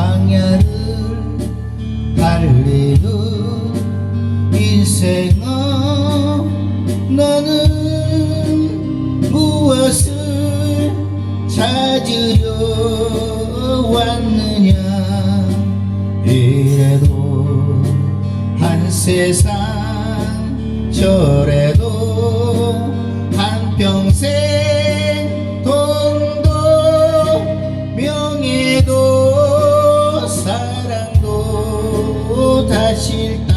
방향을 달리는 인생아 너는 무엇을 찾으려 왔느냐? 이래도 한 세상 저래도 한 평생 싫다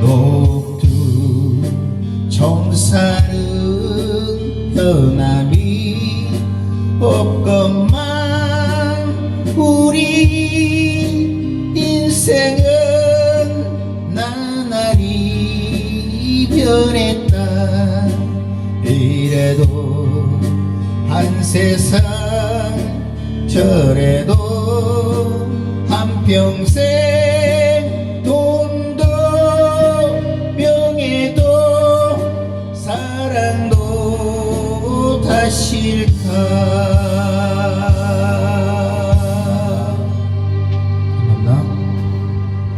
녹두 정사는 변함이 없건만 우리 인생은 나날이 변했다 이래도 한 세상 저래도 한평생 돈도 명예도 사랑도 다 싫다